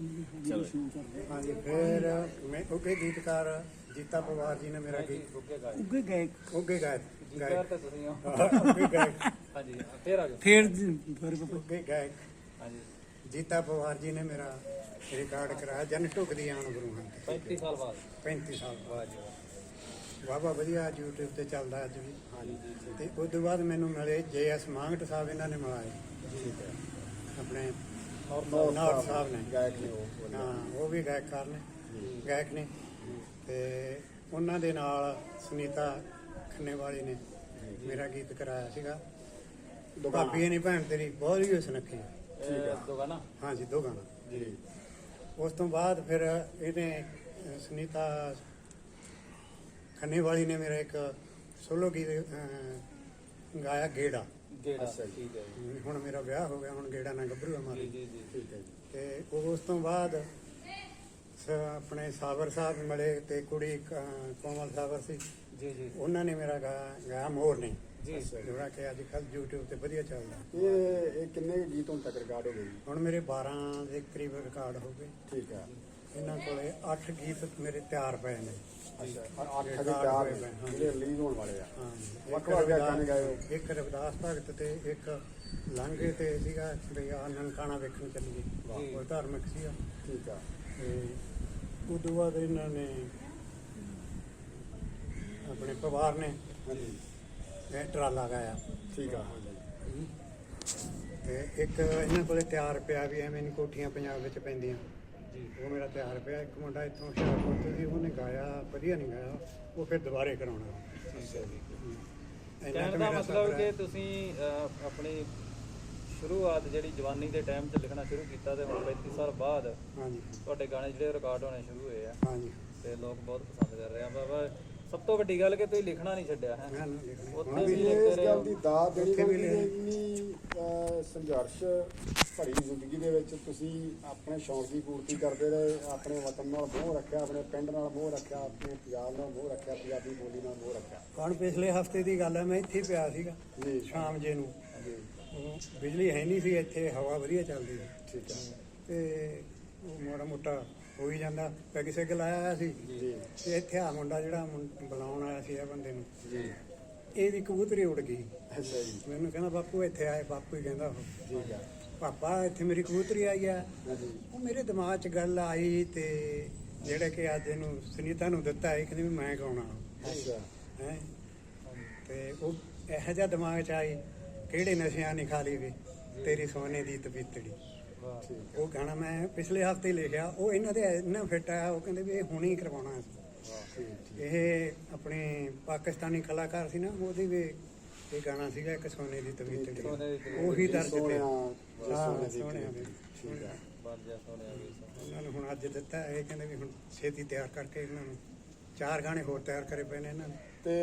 ਹਾਂਜੀ ਫਿਰ ਮੈਂ ਉੱਗੇ ਗੀਤਕਾਰ ਜੀਤਾ ਪਵਾਰ ਜੀ ਨੇ ਮੇਰਾ ਗੀਤ ਉੱਗੇ ਗਾਏ ਉੱਗੇ ਗਏ ਉੱਗੇ ਗਾਇਕ ਗਾਇਕ ਗਾਇਕ। ਤਾਂ ਤੁਸੀਂ ਹੋ। ਉੱਗੇ ਗਾਇਕ। ਹਾਂਜੀ ਫੇਰ ਆ ਜਾਓ। ਫੇਰ ਫਿਰ ਬਾਬਾ। ਉੱਗੇ ਗਾਇਕ। ਹਾਂਜੀ। ਜੀਤਾ ਪਵਾਰ ਜੀ ਨੇ ਮੇਰਾ ਰਿਕਾਰਡ ਕਰਾਇਆ ਜਨ ਢੁਕਦੀ ਆਣ ਗੁਰੂ ਹਾਂ 35 ਸਾਲ ਬਾਅਦ। 35 ਸਾਲ ਜੀ। ਵਾਹ ਵਾਹਵਾ ਵਧੀਆ YouTube ਤੇ ਚੱਲਦਾ ਅੱਜ ਵੀ। ਹਾਂਜੀ ਜੀ ਜੀ। ਤੇ ਉਸ ਤੋਂ ਬਾਅਦ ਮੈਨੂੰ ਮਿਲੇ ਜੇਐਸ ਮਾਂਗਟ ਸਾਹਿਬ ਇਹਨਾਂ ਨੇ ਮਿਲਾਏ। ਠੀਕ ਹੈ ਆਪਣੇ ਨਾਰ ਸਾਹਿਬ ਨੇ। ਗਾਇਕ ਨੇ ਉਹ ਹਾਂ ਉਹ ਵੀ ਗਾਇਕਕਾਰ ਨੇ। ਗਾਇਕ ਨੇ। ਤੇ ਉਹਨਾਂ ਦੇ ਨਾਲ ਸੁਨੀਤਾ ਖੰਨੇ ਵਾਲੀ ਨੇ ਮੇਰਾ ਗੀਤ ਕਰਾਇਆ ਸੀਗਾ। ਭਾਬੀ ਨਹੀਂ ਭੈਣ ਤੇਰੀ ਬਹੁਤ ਹੀ ਸੁਨੱਖੀ ਦੋ ਗਾਣਾ ਹਾਂਜੀ ਦੋ ਗਾਣਾ ਜੀ ਉਸ ਤੋਂ ਬਾਅਦ ਫਿਰ ਇਹਨੇ ਸੁਨੀਤਾ ਖੰਨੇ ਵਾਲੀ ਨੇ ਮੇਰਾ ਇੱਕ ਸੋਲੋ ਗੀਤ ਗਾਇਆ ਗੇੜਾ। ਗੇੜਾ। ਠੀਕ ਹੈ ਜੀ। ਹੁਣ ਮੇਰਾ ਵਿਆਹ ਹੋ ਗਿਆ ਹੁਣ ਗੇੜਾ ਨਾ ਗੱਭਰੂ ਮਾਰੀ। ਜੀ ਜੀ ਠੀਕ ਹੈ ਤੇ ਉਸ ਤੋਂ ਬਾਅਦ ਸ- ਆਪਣੇ ਸਾਬਰ ਸਾਹਿਬ ਮਿਲੇ ਤੇ ਕੁੜੀ ਕ- ਕੋਮਲ ਸਾਬਰ ਸੀ। ਜੀ ਜੀ। ਉਹਨਾਂ ਨੇ ਮੇਰਾ ਗਾ- ਗਾਇਆ ਮੋਰ ਨੇ। ਜੀ। ਜਿਹੜਾ ਕਿ ਅੱਜ ਕੱਲ YouTube ਤੇ ਵਧੀਆ ਚੱਲਦਾ। ਇਹ ਇਹ ਕਿੰਨੇ ਗੀਤ ਹੁਣ ਤੱਕ ਰਿਕਾਰਡ ਹੋ ਗਏ ਜੀ? ਹੁਣ ਮੇਰੇ 12 ਦੇ ਕਰੀਬ ਰਿਕਾਰਡ ਹੋ ਗਏ। ਠੀਕ ਆ। ਇਹਨਾਂ ਕੋਲੇ 8 ਗੀਤ ਮੇਰੇ ਤਿਆਰ ਪਏ ਨੇ। ਅੱਛਾ ਅੱਠ ਰਿਕਾਰਡ ਤਿਆਰ ਨੇ। ਜਿਹੜੇ ਰਿਲੀਜ਼ ਹੋਣ ਵਾਲੇ ਆ। ਹਾਂ। ਵੱਖ ਵੱਖ ਗਾਣੇ ਗਾਏ ਹੋ। ਇੱਕ ਰਵਿਦਾਸ ਭਗਤ ਤੇ ਇੱਕ ਲਾਂਘੇ ਤੇ ਸੀਗਾ ਵੀ ਆ ਨਨਕਾਣਾ ਵੇਖਣ ਚੱਲੀਏ। ਵਾਹ। ਉਹ ਧਾਰਮਿਕ ਸੀਗਾ। ਠੀਕ ਆ। ਤੇ ਉਦੋਂ ਬਾਅਦ ਇਹਨਾਂ ਨੇ ਆਪਣੇ ਪਰਿਵਾਰ ਨੇ ਹਾਂਜੀ। ਇਹ ਟਰਾਲਾ ਗਾਇਆ। ਠੀਕ ਆ। ਤੇ ਇੱਕ ਇਹਨਾਂ ਕੋਲੇ ਤਿਆਰ ਪਿਆ ਵੀ ਐਵੇਂ ਨਹੀਂ ਕੋਠੀਆਂ ਪੰਜਾਬ ਵਿੱਚ ਪੈਂਦੀਆਂ। ਉਹ ਮੇਰਾ ਤਿਆਰ ਪਿਆ ਇੱਕ ਮੁੰਡਾ ਇੱਥੋਂ ਹੁਸ਼ਿਆਰਪੁਰ ਤੋਂ ਸੀ ਉਹਨੇ ਗਾਇਆ ਵਧੀਆ ਨਹੀਂ ਗਾਇਆ ਉਹ ਫਿਰ ਦੁਬਾਰੇ ਕਰਾਉਣਾ। ਠੀਕ ਹੈ ਜੀ। ਇੰਨਾ ਕਹਿਣ ਕੁ ਦਾ ਮਤਲਬ ਕਿ। ਤੁਸੀਂ ਅਹ, ਆਪਣੀ ਸ਼ੁਰੂਆਤ ਜਿਹੜੀ ਜਵਾਨੀ ਦੇ ਟਾਈਮ 'ਚ ਲਿਖਣਾ ਸ਼ੁਰੂ ਕੀਤਾ ਤੇ ਹੁਣ 35 ਸਾਲ ਬਾਅਦ ਹਾਂਜੀ। ਤੁਹਾਡੇ ਗਾਣੇ ਜਿਹੜੇ ਰਿਕਾਰਡ ਹੋਣੇ ਸ਼ੁਰੂ ਹੋਏ ਆ। ਹਾਂਜੀ। ਤੇ ਲੋਕ ਬਹੁਤ ਪਸੰਦ ਕਰ ਰਹੇ ਆ। ਬਾਬਾ ਸਭ ਤੋਂ ਵੱਡੀ ਗੱਲ ਕਿ ਤੁਸੀਂ ਲਿਖਣਾ ਨਹੀਂ ਛੱਡਿਆ ਹੈ? ਮੈਂ ਨਾ ਲਿਖਣਾ। ਉੱਥੇ ਵੀ ਲਿਖਦੇ ਇਸ ਰਹੇ ਗੱਲ ਹੋ। ਦੀ ਦਾਤ ਦੇਣੀ ਉੱਥੇ ਵੀ ਪੈਂਦੀ ਹੈ ਲਿਖ- ਇੰਨੀ ਅਹ, ਸੰਘਰਸ਼ ਭਰੀ ਜ਼ਿੰਦਗੀ ਦੇ ਵਿੱਚ ਤੁਸੀਂ ਆਪਣੇ ਸ਼ੌਂਕ ਦੀ ਪੂਰਤੀ ਕਰਦੇ ਰਹੇ ਆਪਣੇ ਵਤਨ ਨਾਲ ਮੋਹ ਰੱਖਿਆ ਆਪਣੇ ਪਿੰਡ ਨਾਲ ਮੋਹ ਰੱਖਿਆ ਆਪਣੇ ਪੰਜਾਬ ਨਾਲ ਮੋਹ ਰੱਖਿਆ ਪੰਜਾਬੀ ਬੋਲੀ ਨਾਲ ਮੋਹ ਰੱਖਿਆ। ਹੁਣ ਪਿਛਲੇ ਹਫ਼ਤੇ ਦੀ ਗੱਲ ਹੈ ਮੈਂ ਇੱਥੇ ਹੀ ਪਿਆ ਸੀਗਾ ਜੀ। ਸ਼ਾਮ ਜੇ ਨੂੰ। ਜੀ। ਬਿਜਲੀ ਹੈ ਨਹੀਂ ਸੀ ਇੱਥੇ ਹਵਾ ਵਧੀਆ ਚੱਲਦੀ ਸੀ। ਠੀਕ ਆ ਤੇ ਉਹ ਮਾੜਾ ਮੋਟਾ ਹੋ ਹੀ ਜਾਂਦਾ ਪੈਗ ਸਿੱਗ ਲਾਇਆ ਹੋਇਆ ਸੀ। ਜੀ। ਤੇ ਇੱਥੇ ਆ ਮੁੰਡਾ ਜਿਹੜਾ ਮੁੰ- ਬੁਲਾਉਣ ਆਇਆ ਸੀ ਇਹ ਬੰਦੇ ਨੂੰ। ਜੀ। ਇਹਦੀ ਕਬੂਤਰੀ ਉੜ ਗਈ। ਅੱਛਾ ਜੀ। ਮੈਨੂੰ ਕਹਿੰਦਾ ਬਾਪੂ ਇੱਥੇ ਆਏ ਬਾਪੂ ਹੀ ਕਹਿੰਦਾ ਉਹ। ਠੀਕ ਪਾਪਾ ਇੱਥੇ ਮੇਰੀ ਕਬੂਤਰੀ ਆਈ ਆ। ਉਹ ਮੇਰੇ ਦਿਮਾਗ 'ਚ ਗੱਲ ਆਈ ਤੇ ਜਿਹੜੇ ਕਿ ਅੱਜ ਇਹਨੂੰ ਸੁਨੀਤਾ ਨੂੰ ਦਿੱਤਾ ਹੈ ਵੀ ਮੈਂ ਗਾਉਣਾ ਅੱਛਾ। ਹੈ? ਤੇ ਉਹ ਇਹੋ ਜਿਹਾ ਦਿਮਾਗ 'ਚ ਆਈ ਕਿਹੜੇ ਨਸ਼ਿਆਂ ਨੇ ਖਾ ਲਈ ਵੇ? ਤੇਰੀ ਸੋਨੇ ਦੀ ਤਬੀਤੜੀ ਉਹ ਗਾਣਾ ਮੈਂ ਪਿਛਲੇ ਹਫ਼ਤੇ ਲਿਖਿਆ ਉਹ ਇਹਨਾਂ ਦੇ ਇੰਨਾ ਫਿੱਟ ਆਇਆ ਉਹ ਕਹਿੰਦੇ ਵੀ ਇਹ ਹੁਣੇ ਹੀ ਕਰਵਾਉਣਾ ਇਹ ਆਪਣੇ ਪਾਕਿਸਤਾਨੀ ਕਲਾਕਾਰ ਸੀ ਨਾ ਉਹਦੀ ਵੀ ਇਹ ਗਾਣਾ ਸੀਗਾ ਇੱਕ ਸੋਨੇ ਦੀ ਸੋਨੇ ਦੀ। ਉਹੀ ਦਰਦ ਤੇ। ਸੋਹਣਿਆ ਹਾਂ, ਸੋਹਣੇ ਦੀ ਠੀਕ ਦੀ। ਆ। ਬਣ ਜਾ ਸੋਹਣਿਆ ਵੀ ਉਹਨਾਂ ਨੂੰ ਹੁਣ ਅੱਜ ਦਿੱਤਾ ਇਹ ਕਹਿੰਦੇ ਵੀ ਹੁਣ ਛੇਤੀ ਤਿਆਰ ਕਰਕੇ ਇਹਨਾਂ ਨੂੰ ਚਾਰ ਗਾਣੇ ਹੋਰ ਤਿਆਰ ਕਰੇ ਪਏ ਨੇ ਇਹਨਾਂ ਨੇ। ਤੇ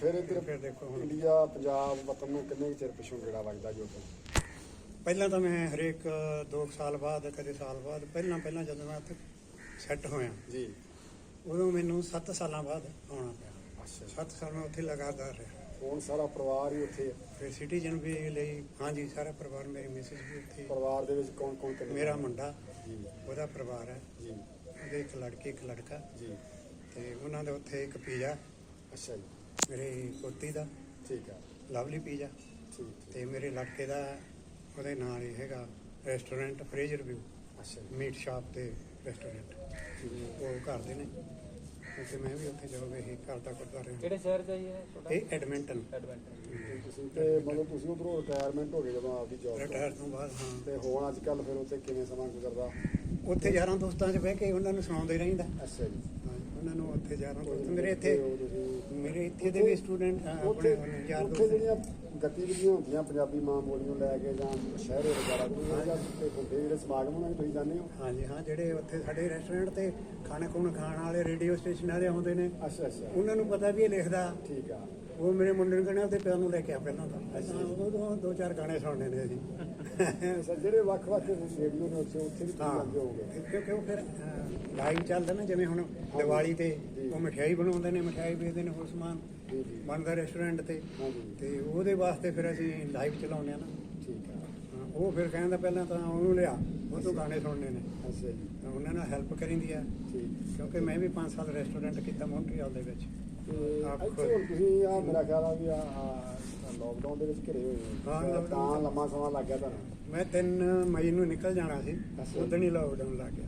ਫਿਰ ਇੱਧਰ ਫਿਰ ਦੇਖੋ ਹੁਣ। ਇੰਡੀਆ ਪੰਜਾਬ ਵਤਨ ਨੂੰ ਕਿੰਨੇ ਕੁ ਚਿਰ ਪਿਛੋਂ ਗੇੜਾ ਵੱਜਦਾ ਜੋ ਤੋਂ ਪਹਿਲਾਂ ਤਾਂ ਮੈਂ ਹਰੇਕ 2 ਸਾਲ ਬਾਅਦ ਕਦੇ ਸਾਲ ਬਾਅਦ ਪਹਿਲਾਂ ਪਹਿਲਾਂ ਜਦੋਂ ਮੈਂ ਉੱਥੇ ਸੈੱਟ ਹੋਇਆ ਜੀ। ਉਦੋਂ ਮੈਨੂੰ 7 ਸਾਲਾਂ ਬਾਅਦ ਆਉਣਾ ਪਿਆ। 7 ਸਾਲ ਮੈਂ ਉੱਥੇ ਲਗਾਤਾਰ ਰਿਹਾ। ਹੁਣ ਸਾਰਾ ਪਰਿਵਾਰ ਹੀ ਉੱਥੇ ਹੈ। ਫਿਰ ਸਿਟੀਜ਼ਨ ਵੀ ਲਈ ਹਾਂਜੀ ਸਾਰਾ ਪਰਿਵਾਰ ਮੇਰੀ ਮਿਸਿਸ ਵੀ ਉੱਥੇ। ਪਰਿਵਾਰ ਦੇ ਵਿੱਚ ਕੌਣ ਕੌਣ ਕਿੰਨੇ ਮੇਰਾ ਮੁੰਡਾ ਜੀ। ਉਹਦਾ ਪਰਿਵਾਰ ਹੈ। ਜੀ। ਉਹਦੇ ਇੱਕ ਲੜਕੀ ਇੱਕ ਲੜਕਾ। ਜੀ। ਤੇ ਉਹਨਾਂ ਦੇ ਉੱਥੇ ਇੱਕ ਪੀਜ਼ਾ। ਅੱਛਾ ਜੀ। ਮੇਰੀ ਪੋਤੀ ਦਾ। ਠੀਕ ਆ ਲਵਲੀ ਪੀਜ਼ਾ। ਠੀਕ ਤੇ ਮੇਰੇ ਲੜਕੇ ਦਾ ਉਹਦੇ ਨਾਲ ਹੀ ਹੈਗਾ ਰੈਸਟੋਰੈਂਟ ਫਰੇਜਰ ਵਿਊ। ਅੱਛਾ ਜੀ। ਮੀਟ ਸ਼ਾਪ ਤੇ ਰੈਸਟੋਰੈਂਟ। ਉਹ ਘਰ ਦੇ ਨੇ। ਤੇ ਮੈਂ ਵੀ ਉੱਥੇ ਜਦੋਂ ਵੀ ਕਰਦਾ ਕਰਦਾ ਰਿਹਾ ਕਿਹੜੇ ਸ਼ਹਿਰ ਚ ਆਈਏ ਤੁਹਾਡਾ? ਇਹ ਐਡਮਿੰਟਨ। ਐਡਵੈਂਟਰ ਤੇ ਤੁਸੀਂ ਤੇ ਮਤਲਬ ਤੁਸੀਂ ਉਧਰੋਂ ਰਿਟਾਇਰਮੈਂਟ ਹੋ ਗਏ ਜਦੋਂ ਆਪਦੀ ਜੌਬ ਰਿਟਾਇਰ ਤੋਂ ਬਾਅਦ ਹਾਂ। ਤੇ ਹੁਣ ਅੱਜ ਕੱਲ ਫਿਰ ਉੱਥੇ ਕਿਵੇਂ ਸਮਾਂ ਗੁਜ਼ਰਦਾ? ਉੱਥੇ ਯਾਰਾਂ ਦੋਸਤਾਂ 'ਚ ਬਹਿ ਕੇ ਉਹਨਾਂ ਨੂੰ ਸੁਣਾਉਂਦੇ ਰਹਿੰਦਾ। ਅੱਛਾ ਜੀ। ਹਾਂ, ਉਹਨਾਂ ਨੂੰ ਉੱਥੇ ਯਾਰਾਂ ਦੋਸਤ ਮੇਰੇ ਇੱਥੇ ਮੇਰੇ ਇੱਥੇ ਦੇ ਵੀ ਸਟੂਡੈਂਟ ਆਪਣੇ ਯਾਰ ਉੱਥੇ ਦੋਸਤ। ਜਿਹੜੀਆਂ ਗਤੀਵਿਧੀਆਂ ਹੁੰਦੀਆਂ ਪੰਜਾਬੀ ਮਾਂ ਬੋਲੀ ਨੂੰ ਲੈ ਕੇ ਜਾਂ ਸ਼ਹਿਰੇ ਵਗੈਰਾ ਕੋਈ ਜਿਹਾ ਤੇ ਹੁੰਦੇ ਜਿਹੜੇ ਸਮਾਗਮ ਉਹਨਾਂ ਨੂੰ ਤੁਸੀਂ ਜਾਣਦੇ ਹੋ? ਹਾਂਜੀ ਹਾਂ ਜਿਹੜੇ ਉੱਥੇ ਸਾਡੇ ਰੈਸਟੋਰੈਂਟ ਤੇ ਖਾਣੇ ਖੂਣ ਖਾਣ ਵਾਲੇ ਰੇਡੀਓ ਸਟੇਸ਼ਨ ਵਾਲੇ ਆਉਂਦੇ ਨੇ। ਅੱਛਾ ਅੱਛਾ। ਉਹਨਾਂ ਨੂੰ ਪਤਾ ਵੀ ਇਹ ਲਿਖਦਾ। ਠੀਕ ਆ। ਉਹ ਮੇਰੇ ਮੁੰਡੇ ਨੂੰ ਕਹਿੰਦਾ ਤੇ ਪਿਓ ਨੂੰ ਲੈ ਕੇ ਆ ਪਹਿਲਾਂ ਤਾਂ। ਹਾਂ, ਉਦੋਂ ਦੋ ਚਾਰ ਗਾਣੇ ਸੁਣਨੇ ਨੇ ਅਸੀਂ। ਅੱਛਾ ਜਿਹੜੇ ਵੱਖ-ਵੱਖ ਰੇਡੀਓ ਨੇ ਉੱਥੇ ਉੱਥੇ ਵੀ ਜਾਂਦੇ ਹੋਗੇ ਕਿਉਂਕਿ ਉਹ ਫਿਰ ਲਾਈਵ ਚੱਲਦਾ ਨਾ ਜਿਵੇਂ ਹੁਣ ਦੀਵਾਲੀ ਤੇ ਜੀ। ਉਹ ਮਠਿਆਈ ਬਣਾਉਂਦੇ ਨੇ ਮਠਿਆਈ ਵੇਚਦੇ ਨੇ ਹੋਰ ਸਮਾਨ। ਜੀ ਜੀ ਬਣਦਾ ਰੈਸਟੋਰੈਂਟ ਤੇ। ਤੇ ਉਹਦੇ ਵਾਸਤੇ ਫਿਰ ਅਸੀਂ ਲਾਈਵ ਚਲਾਉਂਦੇ ਆ ਨਾ। ਠੀਕ ਆ। ਉਹ ਫਿਰ ਕਹਿੰਦਾ ਪਹਿਲਾਂ ਤਾਂ ਉਹਨੂੰ ਲਿਆ ਉਹ ਤੋਂ ਗਾਣੇ ਸੁਣਨੇ ਨੇ। ਅੱਛਾ ਜੀ। ਤਾਂ ਉਹਨਾਂ ਨਾਲ ਹੈਲਪ ਕਰੀਂਦੀ ਆ। ਠੀਕ। ਕਿਉਂਕਿ ਮੈਂ ਵੀ 5 ਸਾਲ ਰੈਸਟੋਰੈਂਟ ਕੀਤਾ ਮੌਂਟਰੀਅਲ ਦੇ ਵਿੱਚ। ਤੇ ਆਪ ਇੱਥੇ ਖੁਦ- ਹੁਣ ਤੁਸੀਂ ਆ ਮੇਰਾ ਖਿਆਲ ਆ ਵੀ ਆ ਲੋਕਡਾਊਨ ਦੇ ਵਿੱਚ ਘਿਰੇ ਹੋਏ ਹੋ। ਹਾਂ, ਤੇ lockdown ਤਾਂ ਚ। ਲੰਮਾ ਸਮਾਂ ਲੱਗ ਗਿਆ ਤੁਹਾਨੂੰ? ਮੈਂ 3 ਮਈ ਨੂੰ ਨਿਕਲ ਜਾਣਾ ਸੀ। ਉਦੋਂ ਹੀ ਲਾਕਡਾਊਨ ਲੱਗ ਗਿਆ।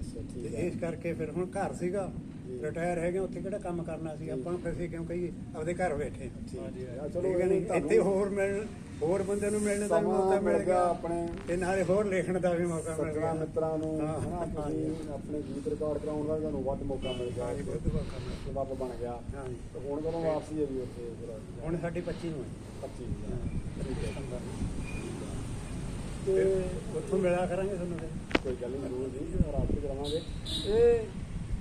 ਅੱਛਾ ਠੀਕ ਹੈ ਇਸ ਕਰਕੇ ਫਿਰ ਹੁਣ ਘਰ ਸੀਗਾ। ਰਿਟਾਇਰ ਹੈਗੇ ਉੱਥੇ ਕਿਹੜਾ ਕੰਮ ਕਰਨਾ ਸੀ? ਜੀ। ਆਪਾਂ ਫਿਰ ਸੀ ਕਿਉਂ ਕਹੀ ਆਪਦੇ ਘਰ ਬੈਠੇ ਹਾਂ। ਚਲੋ ਇੱਥੇ ਹੋਰ ਮਿਲਣ ਹੋਰ ਬੰਦੇ ਨੂੰ ਮਿਲਣ ਦਾ ਵੀ ਮੌਕਾ ਮਿਲ ਗਿਆ ਆਪਣੇ ਤੇ ਨਾਲੇ ਹੋਰ ਲਿਖਣ ਦਾ ਵੀ ਮੌਕਾ ਮਿਲ ਗਿਆ। ਮਿੱਤਰਾਂ ਨੂੰ ਹਾਂ, ਹਨਾ ਤੁਸੀਂ ਆਪਣੇ ਗੀਤ ਰਿਕਾਰਡ ਕਰਾਉਣ ਦਾ ਵੀ ਤੁਹਾਨੂੰ ਵੱਧ ਮੌਕਾ ਮਿਲ ਗਿਆ। ਹਾਂਜੀ ਬਹੁਤ ਮੌਕਾ ਮਿਲ ਗਿਆ। ਬਣ ਗਿਆ। ਤੇ ਹੁਣ ਕਦੋਂ ਵਾਪਸੀ ਹੈ ਜੀ ਉੱਥੇ? ਹੁਣ ਸਾਡੀ 25 ਨੂੰ ਹੈ। 25 ਠੀਕ ਹੈ ਸਤੰਬਰ ਨੂੰ। ਤੇ ਉੱਥੋਂ ਮਿਲਿਆ ਕਰਾਂਗੇ ਤੁਹਾਨੂੰ ਕੋਈ ਗੱਲ ਨਹੀਂ ਜ਼ਰੂਰ ਜੀ ਰਾਤ ਨੂੰ ਕਰਾਵਾਂਗੇ। ਇਹ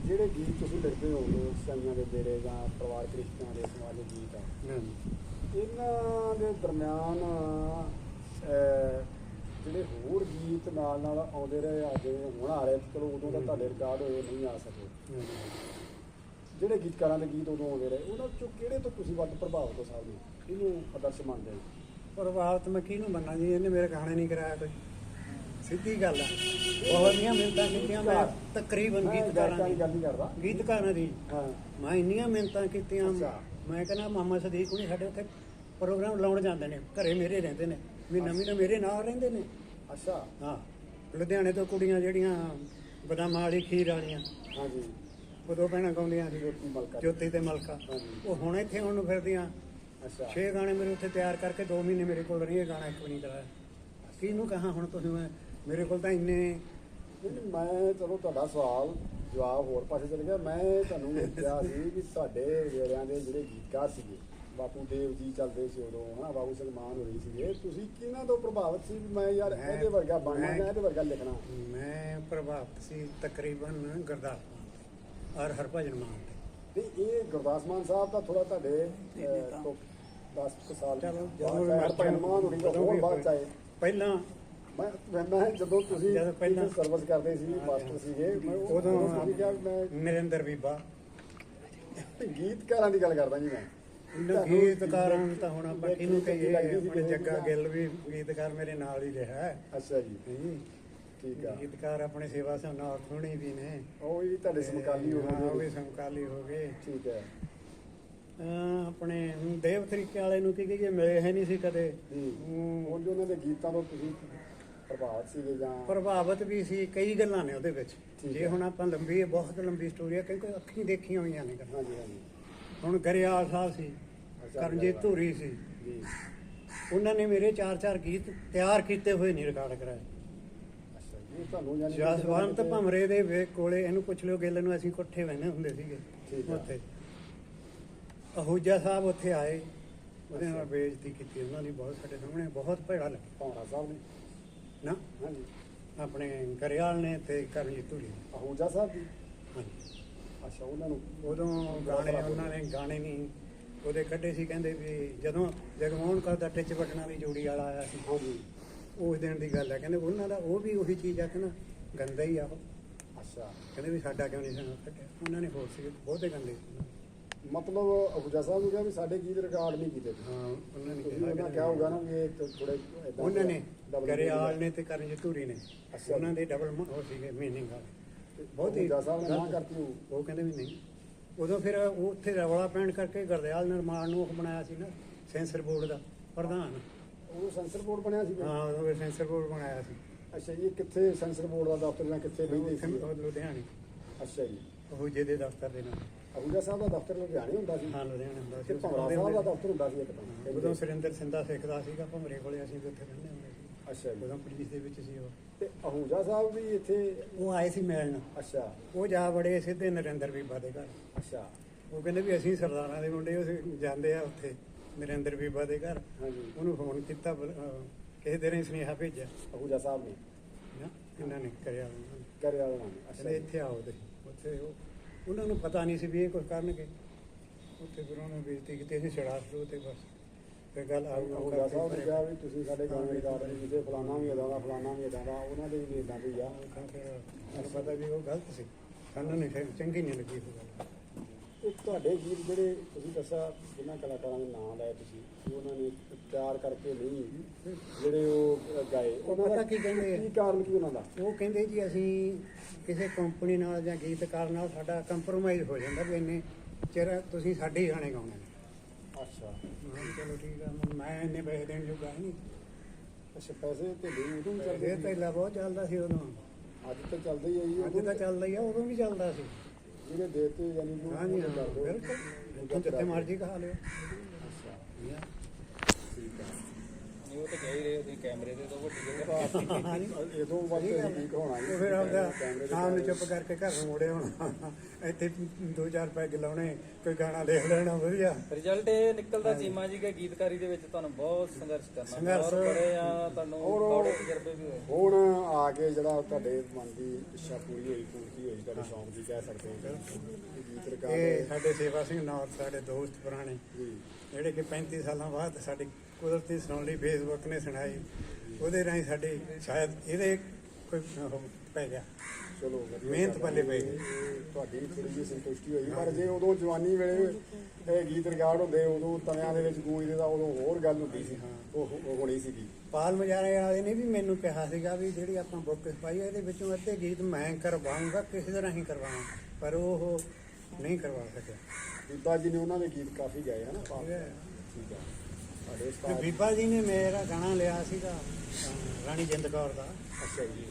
ਜਿਹੜੇ ਗੀਤ ਤੁਸੀਂ ਲਿਖਦੇ ਹੋ ਸਾਈਆਂ ਦੇ ਬੇੜੇ ਜਾਂ ਪਰਿਵਾਰਕ ਰਿਸ਼ਤਿਆਂ ਦੇ ਸਮਾਜਿਕ ਗੀਤ ਆ ਹਾਂਜੀ। ਇਹਨਾਂ ਦੇ ਦਰਮਿਆਨ ਜਿਹੜੇ ਹੋਰ ਗੀਤ ਨਾਲ ਨਾਲ ਆਉਂਦੇ ਰਹੇ ਆ ਜਿਵੇਂ ਹੁਣ ਆ ਰਹੇ ਚਲੋ ਉਦੋਂ ਤਾਂ ਤੁਹਾਡੇ ਰਿਕਾਰਡ ਹੋਏ ਨਹੀਂ ਆ ਸਕੇ। ਜਿਹੜੇ ਗੀਤਕਾਰਾਂ ਦੇ ਗੀਤ ਉਦੋਂ ਆਉਂਦੇ ਰਹੇ ਉਹਨਾਂ ਚੋਂ ਕਿਹੜੇ ਤੋਂ ਤੁਸੀਂ ਵੱਧ ਪ੍ਰਭਾਵਿਤ ਹੋ ਸਕਦੇ ਹੋ ਇਹਨੂੰ ਆਦਰਸ਼ ਮੰਨਦੇ ਹੋ? ਪ੍ਰਭਾਵਿਤ ਮੈਂ ਕਿਹਨੂੰ ਮੰਨਾਂ ਜੀ? ਇਹਨੇ ਮੇਰੇ ਗਾਣੇ ਨਹੀਂ ਕਰਾਇਆ ਕੋਈ। ਸਿੱਧੀ ਗੱਲ ਆ। ਦੀਆਂ ਮਿਹਨਤਾਂ ਕੀਤੀਆਂ ਮੈਂ ਤਕਰੀਬਨ ਗੀਤਕਾਰਾਂ ਦੀ ਗੱਲ ਕਰਦਾ। ਗੀਤਕਾਰਾਂ ਦੀ। ਹਾਂ। ਮੈਂ ਇੰਨੀਆਂ ਮਿਹਨਤਾਂ ਕੀਤੀਆਂ। ਮੈਂ ਕਹਿੰਦਾ ਮਾਮਾ ਸਦੀਕ ਹੁਣੀ ਸਾਡੇ ਉੱਥੇ ਪ੍ਰੋਗਰਾਮ ਲਾਉਣ ਜਾਂਦੇ ਨੇ। ਘਰੇ ਮੇਰੇ ਰਹਿੰਦੇ ਨੇ। ਵੀ ਨਵੀਂ ਨਾ ਮੇਰੇ ਨਾਲ ਰਹਿੰਦੇ ਨੇ। ਅੱਛਾ। ਹਾਂ। ਲੁਧਿਆਣੇ ਤੋਂ ਕੁੜੀਆਂ ਜਿਹੜੀਆਂ ਬਦਾਮਾਂ ਵਾਲੀ ਖੀਰ ਵਾਲੀਆਂ। ਹਾਂਜੀ। ਉਦੋਂ ਭੈਣਾਂ ਗਾਉਂਦੀਆਂ ਸੀ। ਜੋਤੀ ਮਲਕਾ। ਜੋਤੀ ਤੇ ਮਲਕਾ। ਉਹ ਹੁਣ ਇੱਥੇ ਹੁਣ ਨੂੰ ਫਿਰਦੀਆਂ। ਅੱਛਾ। ਛੇ ਗਾਣੇ ਮੇਰੇ ਉੱਥੇ ਤਿਆਰ ਕਰਕੇ 2 ਮਹੀਨੇ ਮੇਰੇ ਕੋਲ ਰਹੀ ਇਹ ਗਾਣਾ ਇੱਕ ਵੀ ਨਹੀਂ ਕਰਾਇਆ ਕਿਹਨੂੰ ਕਹਾਂ ਹੁਣ ਤੁਸੀਂ? ਮੈਂ ਮੇਰੇ ਕੋਲ ਤਾਂ ਇੰਨੇ ਨਹੀਂ, ਮੈਂ ਚਲੋ ਤੁਹਾਡਾ ਸਵਾਲ ਜਵਾਬ ਹੋਰ ਪਾਸੇ ਚਲ ਗਿਆ। ਮੈਂ ਤੁਹਾਨੂੰ ਕਿਹਾ ਸੀ ਕਿ ਤੁਹਾਡੇ ਵੇਲਿਆਂ ਦੇ ਜਿਹੜੇ ਗੀਤਕਾਰ ਸੀਗੇ ਬਾਪੂ ਦੇਵ ਜੀ ਚੱਲਦੇ ਸੀ ਉਦੋਂ ਹਨਾ ਬਾਬੂ ਸਲਮਾਨ ਹੋਰੀ ਸੀਗੇ ਤੁਸੀਂ ਕਿਹਨਾਂ ਤੋਂ ਪ੍ਰਭਾਵਿਤ ਸੀ ਵੀ ਮੈਂ ਯਾਰ ਮੈਂ- ਇਹਦੇ ਵਰਗਾ ਬਣਨਾ ਮੈਂ- ਇਹਦੇ ਵਰਗਾ ਲਿਖਣਾ? ਮੈਂ ਪ੍ਰਭਾਵਿਤ ਸੀ ਤਕਰੀਬਨ ਗੁਰਦਾਸ ਮਾਨ ਔਰ ਹਰਭਜਨ ਮਾਨ ਤੇ। ਤੇ ਇਹ ਗੁਰਦਾਸ ਮਾਨ ਸਾਹਿਬ ਦਾ ਥੋੜਾ ਤੁਹਾਡੇ ਅਹ, ਤੋਂ। 10 ਸਾਲ ਚਲੋ ਜਦੋਂ ਹਰਭਜਨ ਮਾਨ ਹੋਰੀ ਦਾ ਜਦੋਂ ਹੋਰ ਵੀ ਬਾਅਦ ਚ ਆਏ ਪਹਿਲਾਂ ਮੈਂ ਮੈਂ- ਮੈਂ ਜਦੋਂ ਤੁਸੀਂ ਜਦੋਂ ਪਹਿਲਾਂ- ਸਰਵਿਸ ਕਰਦੇ ਸੀ ਮਾਸਟਰ ਸੀਗੇ ਮੈਂ ਉਹ- ਉਦੋਂ ਤੁਸੀਂ ਕਿਹਾ ਵੀ ਮੈਂ ਨਰਿੰਦਰ ਬੀਬਾ। ਗੀਤਕਾਰਾਂ ਦੀ ਗੱਲ ਕਰਦਾ ਜੀ ਮੈਂ। ਇਹਨਾਂ ਗੀਤਕਾਰਾਂ ਨੂੰ ਤਾਂ ਹੁਣ ਆਪਾਂ ਕਿਹਨੂੰ ਕਹੀਏ ਆਪਣੇ ਜੱਗਾ ਗਿੱਲ ਵੀ ਗੀਤਕਾਰ ਮੇਰੇ ਨਾਲ ਹੀ ਰਿਹਾ ਹੈ। ਅੱਛਾ ਜੀ। ਠੀਕ ਆ। ਗੀਤਕਾਰ ਆਪਣੇ ਸੇਵਾ ਸਿੰਘ ਨਾਲ ਸੁਣੀ ਵੀ ਨੇ। ਉਹ ਵੀ ਤੁਹਾਡੇ ਸਮਕਾਲੀ ਹੋ ਹਾਂ, ਉਹ ਵੀ ਗਏ ਸਮਕਾਲੀ ਹੋ ਗਏ। ਠੀਕ ਹੈ ਅਹ ਆਪਣੇ ਦੇਵ ਤਰੀਕੇ ਵਾਲੇ ਨੂੰ ਕੀ ਕਹੀਏ ਮਿਲੇ ਹੈ ਨਹੀਂ ਸੀ ਕਦੇ। ਜੀ ਉਹ ਜੋ ਉਹਨਾਂ ਦੇ ਗੀਤਾਂ ਤੋਂ ਤੁਸੀਂ ਪ੍ਰਭਾਵਿਤ ਸੀਗੇ ਜਾਂ ਪ੍ਰਭਾਵਿਤ ਵੀ ਸੀ ਕਈ ਗੱਲਾਂ ਨੇ ਉਹਦੇ ਵਿੱਚ ਜੇ। ਹੁਣ ਆਪਾਂ ਲੰਬੀ ਹੈ ਬਹੁਤ ਲੰਬੀ ਸਟੋਰੀ ਹੈ ਕਿਉਂਕਿ ਅੱਖੀਂ ਦੇਖੀਆਂ ਹੋਈਆਂ ਨੇ ਗੱਲਾਂ ਹਾਂਜੀ ਹੁਣ ਗਰੇਵਾਲ ਸਾਹਿਬ ਸੀ ਕਰਨਜੀਤ। ਧੂਰੀ ਸੀ ਜੀ ਉਹਨਾਂ ਨੇ ਮੇਰੇ ਚਾਰ ਚਾਰ ਗੀਤ ਤਿਆਰ ਕੀਤੇ ਹੋਏ ਨਹੀਂ ਰਿਕਾਰਡ ਕਰਾਏ ਅੱਛਾ ਜੀ ਤੁਹਾਨੂੰ ਜਾਨੀ ਕਿ ਜਸਵੰਤ ਭਮਰੇ ਦੇ ਵੇ ਕੋਲੇ ਇਹਨੂੰ ਪੁੱਛ ਲਿਓ ਗਿੱਲ ਨੂੰ ਅਸੀਂ ਇਕੱਠੇ ਬਹਿੰਦੇ ਹੁੰਦੇ ਸੀਗੇ। ਉੱਥੇ ਅਹੂਜਾ ਸਾਹਿਬ ਉੱਥੇ ਆਏ ਉਹਦੇ ਨਾਲ। ਬੇਇੱਜ਼ਤੀ ਕੀਤੀ ਉਹਨਾਂ ਦੀ ਬਹੁਤ ਸਾਡੇ ਸਾਹਮਣੇ ਬਹੁਤ ਭੈੜਾ ਲੱਗਿਆ ਭਾਵਨਾ ਸਾਹਿਬ ਨੇ ਨਾ ਹਾਂਜੀ। ਆਪਣੇ ਗਰੇਵਾਲ ਨੇ ਤੇ ਕਰਨਜੀਤ ਧੂਰੀ ਨੇ। ਅਹੂਜਾ ਸਾਹਿਬ ਜੀ ਹਾਂਜੀ। ਅੱਛਾ ਉਹਨਾਂ ਨੂੰ ਉਦੋਂ ਗਾਣੇ ਉਹਨਾਂ ਨੇ ਗਾਣੇ ਨਹੀਂ ਉਹਦੇ ਕੱਢੇ ਸੀ ਕਹਿੰਦੇ ਵੀ ਜਦੋਂ ਜਗਮੋਹਨ ਕੌਰ ਦਾ ਟਿੱਚ ਬਟਨਾਂ ਦੀ ਜੋੜੀ ਵਾਲਾ ਆਇਆ ਸੀ। ਹਾਂਜੀ। ਉਸ ਦਿਨ ਦੀ ਗੱਲ ਹੈ ਕਹਿੰਦੇ ਉਹਨਾਂ ਦਾ ਉਹ ਵੀ ਉਹੀ ਚੀਜ਼ ਆ ਕਿ ਨਾ ਗੰਦਾ ਹੀ ਆ ਉਹ। ਅੱਛਾ। ਕਹਿੰਦੇ ਵੀ ਸਾਡਾ ਕਿਉਂ ਨਹੀਂ ਸਾਨੂੰ ਕੱਢਿਆ ਉਹਨਾਂ ਨੇ ਹੋਰ ਸੀ ਬਹੁਤੇ ਗੰਦੇ ਸੀ। ਮਤਲਬ ਅਹੂਜਾ ਸਾਹਿਬ ਨੂੰ ਕਿਹਾ ਵੀ ਸਾਡੇ ਗੀਤ ਰਿਕਾਰਡ ਨਹੀਂ ਕੀਤੇ। ਹਾਂ ਉਹਨਾਂ ਨੇ ਕਿਹਾ ਉਹਨਾਂ ਕਿ ਕਿਹਾ ਹੋਊਗਾ ਨਾ ਵੀ ਇਹ ਥੋੜੇ ਉਹਨਾਂ ਨੇ ਗਰੇਵਾਲ ਨੇ ਤੇ ਕਰਨਜੀਤ ਧੂਰੀ ਨੇ। ਉਹਨਾਂ ਦੇ ਡਬਲ ਉਹ ਸੀਗੇ ਮੀਨਿੰਗ ਵਾਲੇ। ਬਹੁਤ ਹੀ ਸਾਹਿਬ ਨੇ ਨਾ। ਕਰਤੀ। ਉਹ ਕਹਿੰਦੇ ਵੀ ਨਹੀਂ। ਉਦੋਂ ਫਿਰ ਉਹ ਉੱਥੇ ਰੌਲਾ ਪੈਣ ਕਰਕੇ ਗਰਦਿਆਲ ਨਿਰਮਾਣ ਨੂੰ ਉਹ ਬਣਾਇਆ ਸੀ ਨਾ ਸੈਂਸਰ ਬੋਰਡ ਦਾ ਪ੍ਰਧਾਨ। ਉਹ ਸੈਂਸਰ ਬੋਰਡ ਬਣਿਆ ਸੀ ਹਾਂ ਉਦੋਂ ਸੈਂਸਰ ਬੋਰਡ ਬਣਾਇਆ ਸੀ। ਅੱਛਾ ਜੀ ਕਿੱਥੇ ਸੈਂਸਰ ਬੋਰਡ ਦਾ ਦਫ਼ਤਰ ਜਾਂ ਕਿੱਥੇ ਬੈਠੇ ਸੀ? ਉਹ ਲੁਧਿਆਣੇ। ਅੱਛਾ ਜੀ। ਉਹ ਜਿਹਦੇ ਦਫ਼ਤਰ ਦੇ ਨਾਲ। ਅਹੂਜਾ ਸਾਹਿਬ ਦਾ ਦਫ਼ਤਰ ਲੁਧਿਆਣੇ ਹੁੰਦਾ ਸੀ। ਹਾਂ ਲੁਧਿਆਣੇ ਹੁੰਦਾ ਤੇ ਸੀ ਭੌਰਾ ਸਾਹਿਬ ਦਾ ਦਫ਼ਤਰ ਹੁੰਦਾ ਸੀ ਇੱਕ ਤਾਂ। ਉਦੋਂ ਸੁਰਿੰਦਰ ਸਿੰਧਾ ਸਿੱਖਦਾ ਸੀਗਾ ਭਮਰੇ ਕੋਲੇ ਅਸੀਂ ਵੀ ਉੱਥੇ ਰਹਿੰਦੇ ਹੁੰਦੇ ਸੀ। ਅੱਛਾ ਉਦੋਂ ਪੁਲਿਸ ਦੇ ਵਿੱਚ ਸੀ ਉਹ। ਤੇ ਅਹੂਜਾ ਸਾਹਿਬ ਵੀ ਇੱਥੇ ਉਹ ਆਏ ਸੀ ਮਿਲਣ ਅੱਛਾ। ਉਹ ਜਾ ਬੜੇ ਸਿੱਧੇ ਨਰਿੰਦਰ ਬੀਬਾ ਦੇ ਘਰ। ਅੱਛਾ। ਉਹ ਕਹਿੰਦੇ ਵੀ ਅਸੀਂ ਸਰਦਾਰਾਂ ਦੇ ਮੁੰਡੇ ਉਹ ਜਾਂਦੇ ਆ ਉੱਥੇ ਨਰਿੰਦਰ ਬੀਬਾ ਦੇ ਘਰ। ਹਾਂਜੀ। ਉਹਨੂੰ ਫੋਨ ਕੀਤਾ ਕਿਸੇ ਦੇ ਨੇ ਸੁਨੇਹਾ ਭੇਜਿਆ। ਅਹੂਜਾ ਸਾਹਿਬ ਨੇ? ਨਾ ਇਹਨਾਂ ਨੇ ਕਰਿਆ ਉਹਨਾਂ ਨੇ। ਅੱਛਾ। ਇੱਥੇ ਆਓ ਤੇ ਉੱਥੇ ਉਹ ਉਹਨਾਂ ਨੂੰ ਪਤਾ ਨਹੀਂ ਸੀ ਵੀ ਇਹ ਕੁਝ ਕਰਨਗੇ। ਉੱਥੇ ਫਿਰ ਉਹਨਾਂ ਨੇ ਬੇਇੱਜ਼ਤੀ ਕੀਤੀ ਅਸੀਂ ਛੜਾ ਸ਼ੁਰੂ ਤੇ ਬਸ। ਫਿਰ ਗੱਲ ਆਊ ਆਊ ਅਹੂਜਾ ਸਾਹਿਬ ਨੇ ਕਿਹਾ ਵੀ ਤੁਸੀਂ ਸਾਡੇ ਗਾਣੇ ਰਿਕਾਰਡ ਨਹੀਂ ਕੀਤੇ ਫਲਾਣਾ ਵੀ ਇਦਾਂ ਦਾ ਫਲਾਣਾ ਵੀ ਇਦਾਂ ਦਾ ਉਹਨਾਂ ਦੇ ਵੀ ਇਦਾਂ ਦੀ ਆ। ਫਿਰ ਪਤਾ ਵੀ ਉਹ ਗਲਤ ਸੀ। ਸਾਨੂੰ ਨਹੀਂ ਚੰਗੀ ਨਹੀਂ ਲੱਗੀ ਉਹ ਗੱਲ। ਤੁਹਾਡੇ ਗੀਤ ਜਿਹੜੇ ਤੁਸੀਂ ਦੱਸਿਆ ਜਿਨ੍ਹਾਂ ਕਲਾਕਾਰਾਂ ਦੇ ਨਾਮ ਲਏ ਤੁਸੀਂ ਕਿ ਉਹਨਾਂ ਨੇ ਤਿਆਰ ਕਰਕੇ ਨਹੀਂ ਜਿਹੜੇ ਉਹ ਗਾਏ ਉਹਨਾਂ ਦਾ ਕੀ ਕਹਿੰਦੇ? ਕੀ ਕਾਰਨ ਕੀ ਉਹਨਾਂ ਦਾ? ਉਹ ਕਹਿੰਦੇ ਜੀ ਅਸੀਂ ਕਿਸੇ ਕੰਪਨੀ ਨਾਲ ਜਾਂ ਗੀਤਕਾਰ ਨਾਲ ਸਾਡਾ ਕੰਪਰੋਮਾਈਜ਼ ਹੋ ਜਾਂਦਾ ਵੀ ਇੰਨੇ ਚਿਰ ਤੁਸੀਂ ਸਾਡੇ ਹੀ ਗਾਣੇ ਗਾਉਣੇ ਨੇ। ਅੱਛਾ। ਚਲੋ ਠੀਕ ਆ ਮੈਂ ਇੰਨੇ ਪੈਸੇ ਦੇਣ ਜੋਗਾ ਨਹੀਂ। ਅੱਛਾ ਪੈਸੇ ਤੇ ਲਈ ਉਦੋਂ ਇਹ ਚੱਲਦੇ ਸੀ। ਪਹਿਲਾਂ ਬਹੁਤ ਚੱਲਦਾ ਸੀ ਉਦੋਂ। ਅੱਜ ਤਾਂ ਚੱਲਦਾ ਹੀ ਹੈ ਜੀ ਅੱਜ ਤਾਂ ਚੱਲਦਾ ਹੀ ਆ ਉਦੋਂ ਵੀ ਚੱਲਦਾ ਸੀ। ਜਿਹੜੇ ਦੇਤੇ ਯਾਨੀ ਉਹ ਹਾਂਜੀ ਹਾਂ। ਬਿਲਕੁਲ। ਜਿੱਥੇ ਮਰਜ਼ੀ ਖਾ ਲਿਓ। ਅੱਛਾ ਠੀਕ ਹੈ। ਨਹੀਂ ਉਹ ਤਾਂ ਕਹਿ ਹੀ ਰਹੇ ਤੁਸੀਂ ਕੈਮਰੇ ਦੇ ਤੋਂ ਵੱਡੀ ਗੱਲ ਹਾਂਜੀ ਇਦੋਂ ਵੱਧ ਸਹੀ ਗੱਲ ਹੈ। ਠੀਕ ਹੋਣਾ ਜੀ। ਉਹ ਫਿਰ ਆਪਦਾ ਕੈਮਰੇ ਦੇ ਸ਼ਾਮ ਨੂੰ ਕੈਮਰੇ। ਚੁੱਪ ਕਰਕੇ ਘਰ ਨੂੰ ਮੁੜੇ ਹੋਣਾ। ਇੱਥੇ ਦੋ ਚਾਰ ਪੈਗ ਲਾਉਣੇ ਕੋਈ ਗਾਣਾ ਦੇਖ ਲੈਣਾ ਵਧੀਆ। ਰਿਜ਼ਲਟ ਇਹ ਨਿਕਲਦਾ ਚੀਮਾ ਜੀ ਕਿ ਗੀਤਕਾਰੀ ਦੇ ਵਿੱਚ ਤੁਹਾਨੂੰ ਬਹੁਤ ਸੰਘਰਸ਼ ਕਰਨਾ ਸੰਘਰਸ਼। ਔਰ ਬੜੇ ਆ ਤੁਹਾਨੂੰ ਔਰ ਉਹ- ਬੜੇ ਤਜਰਬੇ ਵੀ ਹੋਏ। ਹੁਣ ਆ ਕੇ ਜਿਹੜਾ ਤੁਹਾਡੇ ਮਨ ਦੀ ਇੱਛਾ ਪੂਰੀ ਹੋਈ ਪੂਰਤੀ ਹੋਈ ਤੁਹਾਡੇ ਸ਼ੌਂਕ ਦੀ ਕਹਿ ਸਕਦੇ ਹਾਂ ਗੀਤ ਰਿਕਾਰਡ ਇਹ ਸਾਡੇ ਸੇਵਾ ਸਿੰਘ ਨੌਰ ਸਾਡੇ ਦੋਸਤ ਪੁਰਾਣੇ ਜਿਹੜੇ ਕਿ 35 ਸਾਲਾਂ ਬਾਅਦ ਸਾਡੀ ਕੁਦਰਤੀ ਸੁਣ ਲਈ ਫੇਸਬੁੱਕ ਨੇ ਸੁਣਾਈ। ਉਹਦੇ ਰਾਹੀਂ ਸਾਡੇ ਸ਼ਾਇਦ ਇਹਦੇ ਕੋਈ ਪੈ ਗਿਆ। ਚਲੋ ਮਿਹਨਤ ਪੱਲੇ ਹੈ। ਪਈ ਤੁਹਾਡੀ ਥੋੜੀ ਜਿਹੀ ਸੰਤੁਸ਼ਟੀ ਹੋਈ ਪਰ ਜੇ ਉਦੋਂ ਜਵਾਨੀ ਵੇਲੇ ਇਹ ਗੀਤ ਰਿਕਾਰਡ ਹੁੰਦੇ ਉਦੋਂ ਤਵਿਆਂ ਦੇ ਵਿੱਚ ਗੂੰਜਦੇ ਤਾਂ ਉਦੋਂ ਹੋਰ ਗੱਲ ਹੁੰਦੀ ਸੀ। ਉਹ ਉਹ ਹੋਣੀ ਸੀਗੀ। ਪਾਲ ਮਜਾਰੇ ਵਾਲੇ ਨੇ ਵੀ ਮੈਨੂੰ ਕਿਹਾ ਸੀਗਾ ਵੀ ਜਿਹੜੀ ਆਪਾਂ ਬੁੱਕ ਪਾਈ ਇਹਦੇ ਵਿੱਚੋਂ ਅੱਧੇ ਗੀਤ ਮੈਂ ਕਰਵਾਉਂਗਾ ਕਿਸੇ ਤਰ੍ਹਾਂ ਹੀ ਕਰਵਾਵਾਂ ਪਰ ਉਹ ਨਹੀਂ ਕਰਵਾ ਸਕਿਆ। ਬੀਬਾ ਜੀ ਨੇ ਉਹਨਾਂ ਦੇ ਗੀਤ ਕਾਫੀ ਗਾਏ ਹਨ ਠੀਕ ਹੈ। ਤੇ ਬੀਬਾ ਜੀ ਨੇ ਮੇਰਾ ਗਾਣਾ ਲਿਆ ਸੀਗਾ ਅਹ, ਰਾਣੀ ਜਿੰਦ ਕੌਰ ਦਾ। ਅੱਛਾ ਜੀ।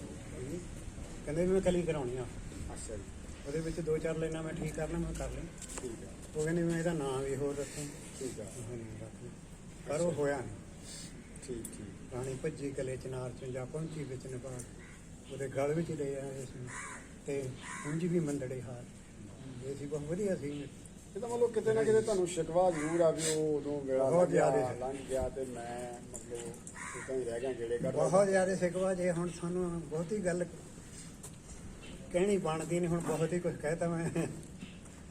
ਕਹਿੰਦੇ ਵੀ ਮੈਂ ਕਲੀ ਕਰਾਉਣੀ ਆ। ਅੱਛਾ ਜੀ। ਉਹਦੇ ਵਿੱਚ ਦੋ ਚਾਰ ਲਾਈਨਾਂ ਮੈਂ ਠੀਕ ਕਰਨਾ ਮੈਂ ਕਰ ਲਈ। ਠੀਕ ਹੈ ਉਹ ਕਹਿੰਦੇ ਮੈਂ ਇਹਦਾ ਨਾਮ ਵੀ ਹੋਰ ਰੱਖਾਂ ਠੀਕ ਹੈ ਉਹ ਨਹੀਂ ਰੱਖ ਲਈ। ਪਰ ਉਹ ਹੋਇਆ ਨਹੀਂ। ਠੀਕ ਠੀਕ। ਰਾਣੀ ਭੱਜੀ ਕਲੇ ਚਨਾਰ ਚ ਜਾ ਪਹੁੰਚੀ ਵਿੱਚ ਨੇਪਾਲ ਉਹਦੇ ਗਲ ਵਿੱਚ ਲੈ ਆਏ ਸੀ ਤੇ ਉਂਝ ਵੀ ਮੰਦੜੇ ਹਾਰ। ਇਹ ਸੀ ਬਹੁਤ ਵਧੀਆ ਸੀ। ਇਹਦਾ ਮਤਲਬ ਕਿਤੇ ਨਾ ਕਿਤੇ ਤੁਹਾਨੂੰ ਸ਼ਿਕਵਾ ਜ਼ਰੂਰ ਆ ਵੀ ਉਹ ਉਦੋਂ ਵੇਲਾ ਬਹੁਤ ਜ਼ਿਆਦੇ ਸੀ। ਲੰਘ ਗਿਆ ਤੇ ਮੈਂ ਮਤਲਬ ਇਦਾਂ ਹੀ ਰਹਿ ਗਿਆ ਜਿਹੜੇ ਕਰ ਬਹੁਤ ਜ਼ਿਆਦਾ ਸਿਕਵਾ ਜੇ ਹੁਣ ਸਾਨੂੰ ਬਹੁਤੀ ਗੱਲ ਕਹਿਣੀ ਬਣਦੀ ਨਹੀਂ ਹੁਣ ਬਹੁਤ ਹੀ ਕੁਝ ਕਹਿਤਾ ਮੈਂ।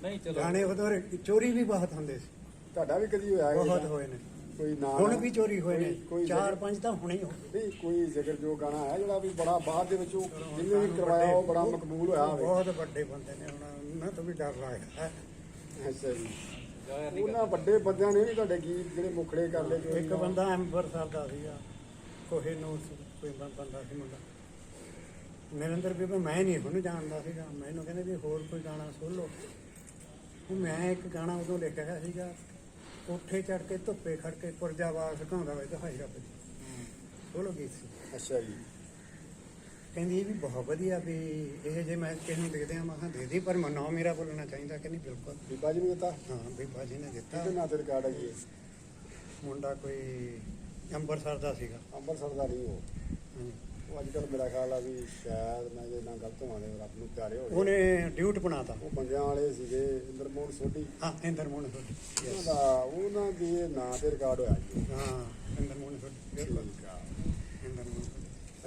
ਨਹੀਂ ਚਲੋ। ਗਾਣੇ ਉਦੋਂ ਚੋਰੀ ਵੀ ਬਹੁਤ ਹੁੰਦੇ ਸੀ। ਤੁਹਾਡਾ ਵੀ ਕਦੀ ਹੋਇਆ ਬਹੁਤ ਇਹਦਾ? ਹੋਏ ਨੇ। ਕੋਈ ਨਾਂ ਹੁਣ ਵੀ ਚੋਰੀ ਹੋਏ ਨੇ। ਚਾਰ ਪੰਜ ਤਾਂ ਹੁਣੇ ਹੀ ਹੋ ਗਏ। ਨਹੀਂ ਕੋਈ ਜ਼ਿਕਰ ਜੋ ਗਾਣਾ ਹੈ ਜਿਹੜਾ ਵੀ ਬੜਾ ਬਾਅਦ ਦੇ ਵਿੱਚ ਉਹ ਜਿਹਨੇ ਵੀ ਕਰਵਾਇਆ ਉਹ ਬੜਾ ਮਕਬੂਲ ਹੋਇਆ ਹੋਵੇ। ਬਹੁਤ ਵੱਡੇ ਬੰਦੇ ਨੇ ਹੁਣ ਉਹਨਾਂ ਤੋਂ ਵੀ ਡਰ ਲੱਗਦਾ ਅੱਛਾ ਜੀ ਉਹਨਾਂ ਵੱਡੇ ਬੰਦਿਆਂ ਨੇ ਵੀ ਤੁਹਾਡੇ ਗੀਤ ਜਿਹੜੇ ਮੁਖੜੇ ਕਰ ਲਏ ਜੋ ਇੱਕ ਬੰਦਾ ਅੰਬਰਸਰ ਦਾ ਸੀਗਾ ਕੋਹੇ ਨੂੰ ਕੋਈ ਬੰ- ਬੰਦਾ ਸੀ ਮੁੰਡਾ। ਨਰਿੰਦਰ ਵੀ ਮੈਂ ਨਹੀਂ ਉਹਨੂੰ ਜਾਣਦਾ ਸੀਗਾ ਮੈਨੂੰ ਕਹਿੰਦੇ ਵੀ ਹੋਰ ਕੋਈ ਗਾਣਾ ਸੁਣ ਲਓ। ਉਹ ਮੈਂ ਇੱਕ ਗਾਣਾ ਉਦੋਂ ਲਿਖਿਆ ਸੀਗਾ ਕੋਠੇ ਚੜ ਕੇ ਧੁੱਪੇ ਖੜ ਕੇ ਪੁਰਜਾ ਵਾਲ ਸੁਕਾਉਂਦਾ ਵੇ ਦਹਾਈ ਰੱਬ ਦੀ। ਸੋਲੋ ਗੀਤ ਸੀ। ਅੱਛਾ ਜੀ। ਕਹਿੰਦੀ ਇਹ ਵੀ ਬਹੁਤ ਵਧੀਆ ਵੀ ਇਹ ਜੇ ਮੈਂ ਕਿਸੇ ਨੂੰ ਲਿਖਦੇ ਆ ਮੈਂ ਦੇ ਦੀ ਪਰ ਮਨੋਂ ਮੇਰਾ ਬੋਲਣਾ ਚਾਹੀਦਾ ਕਿ ਨਹੀਂ ਬਿਲਕੁਲ। ਬੀਬਾ ਜੀ ਨੇ ਦਿੱਤਾ? ਹਾਂ ਵੀ ਬਾਜੀ ਨੇ ਦਿੱਤਾ। ਕਿਹਦੇ ਨਾਂ ਤੇ ਰਿਕਾਰਡ ਹੈ ਜੀ ਇਹ? ਮੁੰਡਾ ਕੋਈ ਅੰਬਰਸਰ ਦਾ ਸੀਗਾ। ਅੰਮ੍ਰਿਤਸਰ ਦਾ ਨਹੀਂ ਉਹ। ਹਾਂਜੀ। ਉਹ ਅੱਜ ਕੱਲ ਮੇਰਾ ਖਿਆਲ ਆ ਵੀ ਸ਼ਾਇਦ ਮੈਂ ਜੇ ਨਾ ਗਲਤ ਹੋਵਾਂ ਤੇ ਰੱਬ ਨੂੰ ਪਿਆਰੇ ਹੋ ਗਏ ਉਹਨੇ ਡਿਊਟ ਬਣਾਤਾ। ਉਹ ਬੰਦਿਆਂ ਵਾਲੇ ਸੀਗੇ ਇੰਦਰਮੋਹਨ ਸੋਢੀ। ਹਾਂ ਇੰਦਰ ਮੋਹਨ ਸੋਢੀ ਉਹਨਾਂ. ਦਾ ਉਹਨਾਂ ਦੇ ਨਾਂ ਤੇ ਰਿਕਾਰਡ ਹੋਇਆ ਜੀ। ਹਾਂ ਇੰਦਰ ਮੋਹਨ ਸੋਢੀ ਬਿਲਕੁਲ। ਠੀਕ ਆ।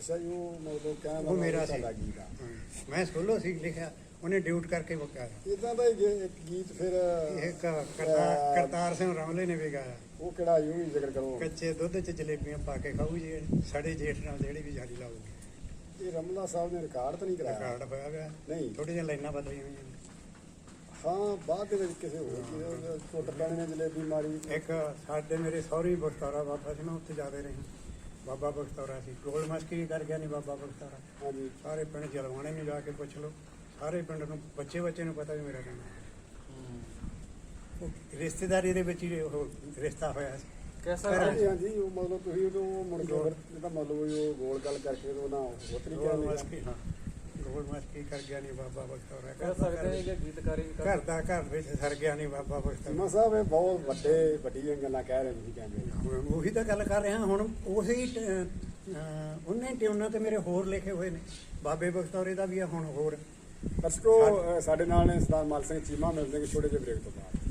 ਅੱਛਾ ਜੀ ਉਹ ਮਤਲਬ ਕਹਿਣ ਉਹ ਮੇਰਾ ਸੀ। ਗੀਤ। ਮੈਂ ਸੋਲੋ ਸੀ ਲਿਖਿਆ ਉਹਨੇ ਡਿਊਟ ਕਰਕੇ ਬਕਾਇਆ ਇਦਾਂ ਦਾ ਹੀ ਜੇ ਇੱਕ ਗੀਤ ਫਿਰ ਇਹ ਕ- ਕਰਤਾਰ ਕਰਤਾਰ ਸਿੰਘ ਰਾਮਲੇ ਨੇ ਵੀ ਗਾਇਆ। ਉਹ ਕਿਹੜਾ ਯੂ ਵੀ ਜ਼ਿਕਰ ਕਰੋ। ਕੱਚੇ ਦੁੱਧ 'ਚ ਜਲੇਬੀਆਂ ਪਾ ਕੇ ਖਾਊ ਜੀ ਸਾਡੇ ਜੇਠ ਨਾਲ ਜਿਹੜੀ ਵੀ ਜਾਰੀ ਲਾਊਗੀ ਇਹ ਰਮਲਾ ਸਾਹਿਬ ਨੇ ਰਿਕਾਰਡ ਤਾਂ ਨਹੀਂ ਕਰਾਇਆ? ਰਿਕਾਰਡ ਹੋਇਆ। ਗਿਆ ਨਹੀਂ। ਥੋੜੀ ਜਿਹੀਆਂ ਲਾਈਨਾਂ ਬਦਲੀਆਂ ਹੋਈਆਂ ਨੇ। ਹਾਂ ਬਾਅਦ ਦੇ ਵਿੱਚ ਕਿਸੇ ਹੋਰ ਟੁੱਟ ਪੈਣੇ ਨੇ ਜਲੇਬੀ ਮਾਰੀ। ਇੱਕ ਸਾਡੇ ਮੇਰੇ ਸਹੁਰੀ ਬਖਤੌਰਾ ਬਾਬਾ ਸੀ ਮੈਂ ਉੱਥੇ ਜਾਦੇ ਰਹੀ। ਬਾਬਾ ਬਖਤੌਰਾ ਸੀ। ਗੋਲ ਮਸਕੀ ਕਰ ਗਿਆ ਨਹੀਂ ਬਾਬਾ ਬਖਤੌਰਾ ਹਾਂਜੀ। ਸਾਰੇ ਪਿੰਡ ਜਲਵਾਣੇ ਨੂੰ ਜਾ ਕੇ ਪੁੱਛ ਲਓ। ਸਾਰੇ ਪਿੰਡ ਨੂੰ ਬੱਚੇ ਬੱਚੇ ਨੂੰ ਪਤਾ ਵੀ ਮੇਰਾ ਨਾਮ ਉਹ ਰਿਸ਼ਤੇਦਾਰੀ ਦੇ ਵਿੱਚ ਹੀ ਉਹ ਰਿਸ਼ਤਾ ਹੋਇਆ ਸੀ। ਘਰਾਂ ਹਾਂਜੀ ਹਾਂਜੀ ਉਹ ਮਤਲਬ ਤੁਸੀਂ ਉਦੋਂ ਮੁੜ ਕੇ ਫਿਰ ਇਹਦਾ ਮਤਲਬ ਉਹ ਗੋਲ ਗੱਲ ਕਰਕੇ ਉਹ ਨਾ ਹੋਰ ਤਰੀਕੇ ਗੋਲ ਨਾਲ ਹਾਂ। ਗੋਲ ਮਸਕੀ ਕਰ ਗਿਆ ਨਹੀਂ ਬਾਬਾ ਬਖਤੌਰਾ ਕਹਿ ਸਕਦੇ ਕਿ ਗੀਤਕਾਰੀ ਵੀ ਕਰ ਘਰ ਦਾ ਘਰ ਵਿੱਚ ਸਰ ਗਿਆ ਨਹੀਂ ਬਾਬਾ ਸੀਮਾ ਬਖਤੌਰਾ ਸਾਹਿਬ ਇਹ ਬਹੁਤ ਵੱਡੇ ਵੱਡੀਆਂ ਗੱਲਾਂ ਕਹਿ ਰਹੇ ਤੁਸੀਂ ਕਹਿੰਦੇ ਹੁਣ ਉਹੀ ਤਾਂ ਗੱਲ ਕਰ ਰਿਹਾ ਹੁਣ ਉਸੇ ਟ- ਅਹ ਉਹਨੇ ਟਿਊਨਾਂ ਤੇ ਮੇਰੇ ਹੋਰ ਲਿਖੇ ਹੋਏ ਨੇ। ਬਾਬੇ ਬਖਤੌਰੇ ਦਾ ਵੀ ਆ ਹੁਣ ਹੋਰ। ਦਰਸ਼ਕੋ ਅ, ਸਾਡੇ ਨਾਲ ਨੇ ਸਰਦਾਰ ਮਲ ਸਿੰਘ ਚੀਮਾ ਮਿਲਦੇ ਕਿ ਛੋਟੇ ਜਿਹੇ ਬ੍ਰੇਕ ਤੋਂ ਬਾਅਦ।